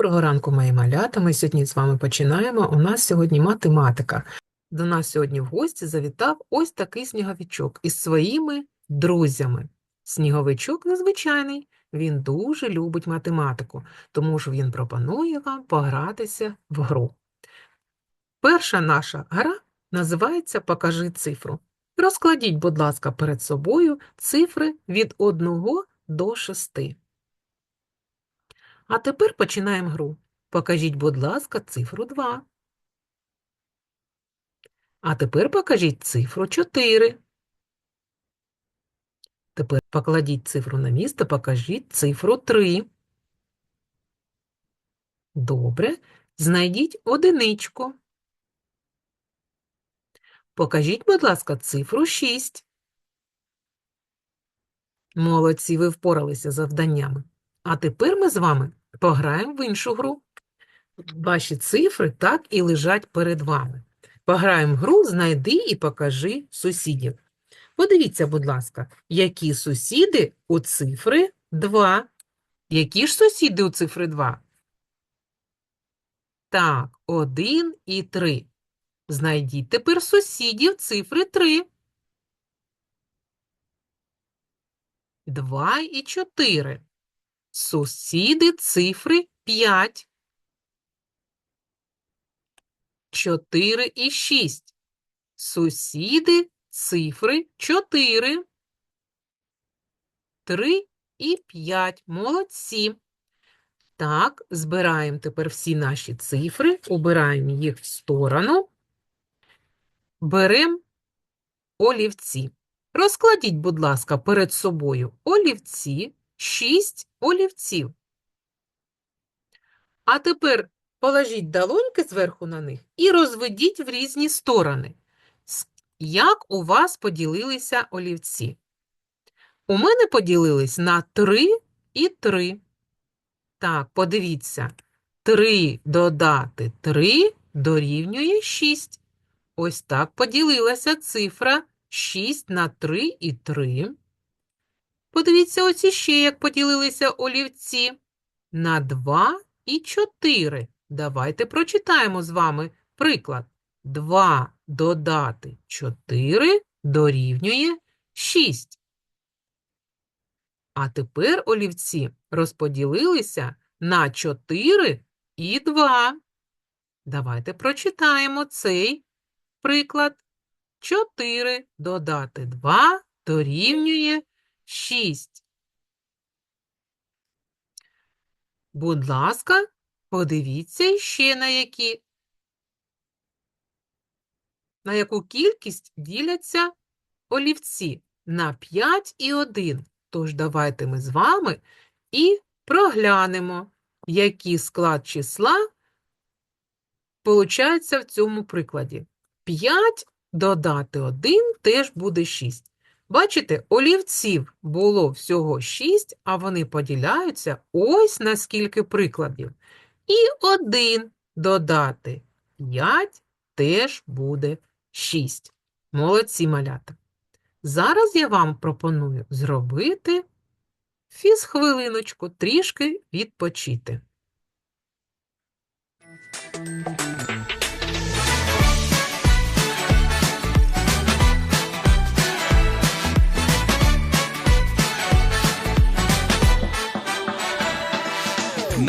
Доброго ранку, мої малята. Ми сьогодні з вами починаємо. У нас сьогодні математика. До нас сьогодні в гості завітав ось такий сніговичок із своїми друзями. Сніговичок незвичайний, він дуже любить математику, тому що він пропонує вам погратися в гру. Перша наша гра називається Покажи цифру. Розкладіть, будь ласка, перед собою цифри від 1 до 6. А тепер починаємо гру. Покажіть, будь ласка, цифру 2. А тепер покажіть цифру 4. Тепер покладіть цифру на місце, покажіть цифру 3. Добре. Знайдіть одиничку. Покажіть, будь ласка, цифру 6. Молодці, ви впоралися з завданнями. А тепер ми з вами пограємо в іншу гру. Ваші цифри так і лежать перед вами. Пограємо в гру «Знайди і покажи сусідів». Подивіться, будь ласка, які сусіди у цифри 2. Які ж сусіди у цифри 2? Так, 1 і 3. Знайдіть тепер сусідів цифри 3. 2 і 4. Сусіди цифри 5. 4 і 6. Сусіди цифри 4. 3 і 5. Молодці. Так, збираємо тепер всі наші цифри, убираємо їх в сторону. Беремо олівці. Розкладіть, будь ласка, перед собою олівці, 6 олівців. А тепер положіть долоньки зверху на них і розведіть в різні сторони. Як у вас поділилися олівці? У мене поділились на 3 і 3. Так, подивіться. 3 додати 3 дорівнює 6. Ось так поділилася цифра 6 на 3 і 3. Подивіться ось іще, як поділилися олівці. На 2 і 4. Давайте прочитаємо з вами приклад. 2 додати 4 дорівнює 6. А тепер олівці розподілилися на 4 і 2. Давайте прочитаємо цей приклад. 4 додати 2 дорівнює 6. Будь ласка, подивіться ще на які. На яку кількість діляться олівці? На 5 і 1. Тож давайте ми з вами і проглянемо, який склад числа получається в цьому прикладі. 5 додати 1 теж буде 6. Бачите, олівців було всього 6, а вони поділяються ось на скільки прикладів. І 1 додати 5 теж буде 6. Молодці малята. Зараз я вам пропоную зробити фізхвилиночку, трішки відпочити.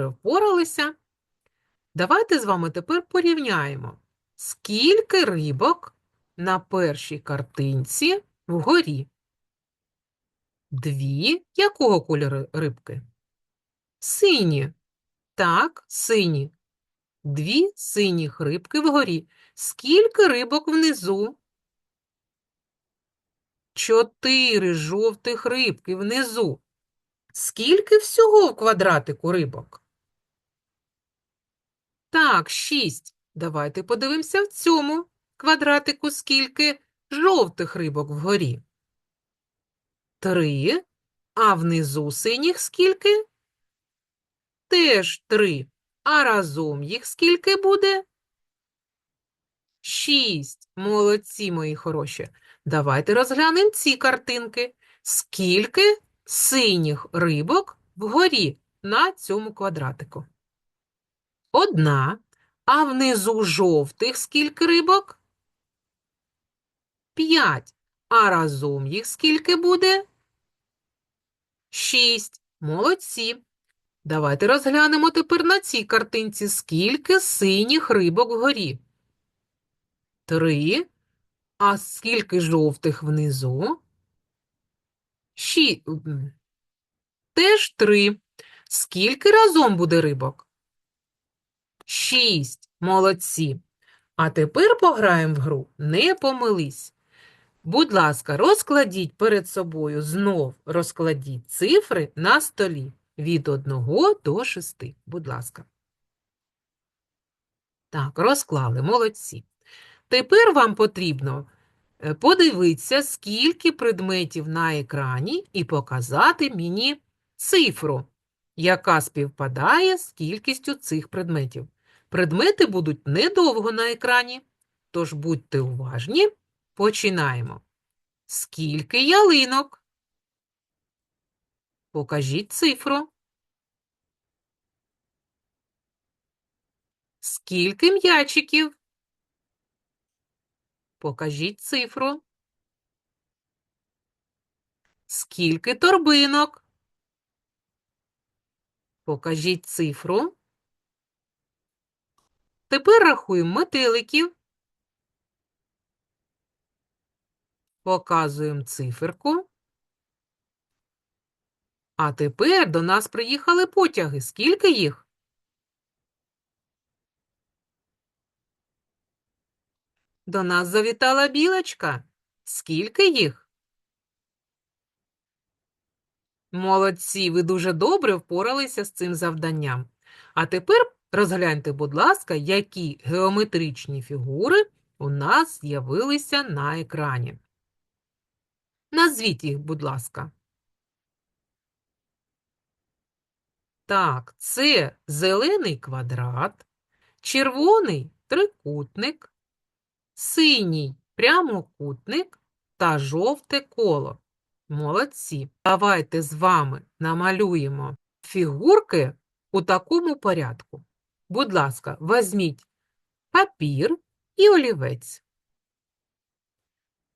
Добре впоралися. Давайте з вами тепер порівняємо, скільки рибок на першій картинці вгорі. Дві. Якого кольору рибки? Сині. Так, сині. Дві синіх рибки вгорі. Скільки рибок внизу? Чотири жовтих рибки внизу. Скільки всього в квадратику рибок? Так, шість. Давайте подивимося в цьому квадратику, скільки жовтих рибок вгорі. Три. А внизу синіх скільки? Теж три. А разом їх скільки буде? Шість. Молодці, мої хороші. Давайте розглянемо ці картинки. Скільки синіх рибок вгорі на цьому квадратику? Одна. А внизу жовтих скільки рибок? П'ять. А разом їх скільки буде? Шість. Молодці. Давайте розглянемо тепер на цій картинці, скільки синіх рибок вгорі. Три. А скільки жовтих внизу? Ші... Теж три. Скільки разом буде рибок? Шість. Молодці. А тепер пограємо в гру «Не помились». Будь ласка, розкладіть перед собою, знов розкладіть цифри на столі від 1 до 6. Будь ласка. Так, розклали, молодці. Тепер вам потрібно е, подивитися, скільки предметів на екрані і показати мені цифру, яка співпадає з кількістю цих предметів. Предмети будуть недовго на екрані, тож будьте уважні. Починаємо. Скільки ялинок? Покажіть цифру. Скільки м'ячиків? Покажіть цифру. Скільки торбинок? Покажіть цифру. Тепер рахуємо метеликів. Показуємо циферку. А тепер до нас приїхали потяги. Скільки їх? До нас завітала білочка. Скільки їх? Молодці, ви дуже добре впоралися з цим завданням. А тепер розгляньте, будь ласка, які геометричні фігури у нас з'явилися на екрані. Назвіть їх, будь ласка. Так, це зелений квадрат, червоний трикутник, синій прямокутник, та жовте коло. Молодці. Давайте з вами намалюємо фігурки у такому порядку. Будь ласка, візьміть папір і олівець.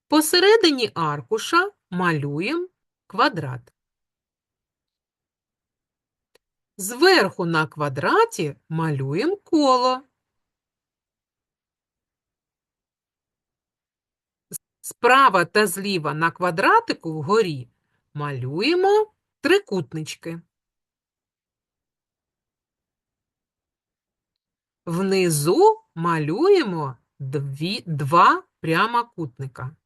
Посередині аркуша малюємо квадрат. Зверху на квадраті малюємо коло. Справа та зліва на квадратику вгорі малюємо трикутнички. Внизу малюємо дві, два прямокутника.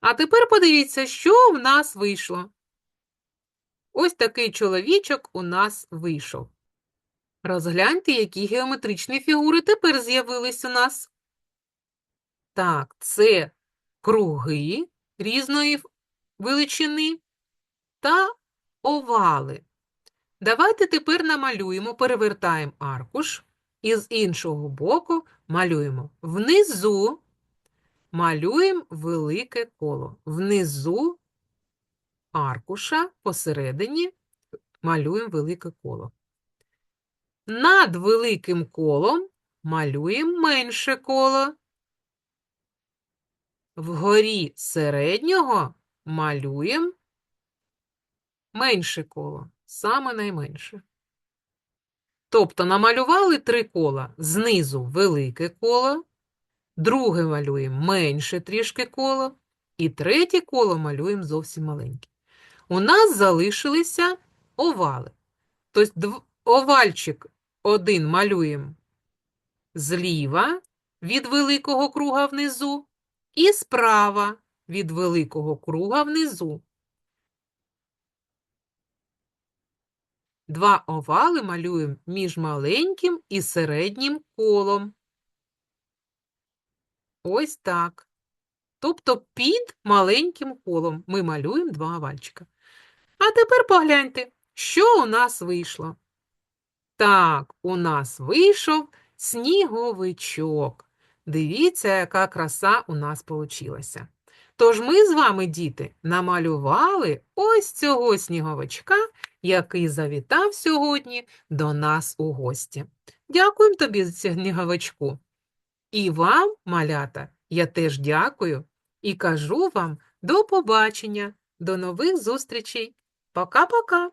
А тепер подивіться, що в нас вийшло. Ось такий чоловічок у нас вийшов. Розгляньте, які геометричні фігури тепер з'явились у нас. Так, це круги різної величини та овали. Давайте тепер намалюємо, перевертаємо аркуш і з іншого боку малюємо. Внизу малюємо велике коло. Внизу аркуша посередині малюємо велике коло. Над великим колом малюємо менше коло. Вгорі середнього малюємо менше коло, саме найменше. Тобто намалювали три кола. Знизу велике коло, друге малюємо менше трішки коло, і третє коло малюємо зовсім маленьке. У нас залишилися овали. Тобто овальчик один малюємо зліва від великого круга внизу і справа від великого круга внизу. Два овали малюємо між маленьким і середнім колом. Ось так. Тобто під маленьким колом ми малюємо два овальчика. А тепер погляньте, що у нас вийшло. Так, у нас вийшов сніговичок. Дивіться, яка краса у нас получилася. Тож ми з вами, діти, намалювали ось цього сніговичка, який завітав сьогодні до нас у гості. Дякуємо тобі, сніговичку. І вам, малята, я теж дякую і кажу вам до побачення, до нових зустрічей. Пока-пока!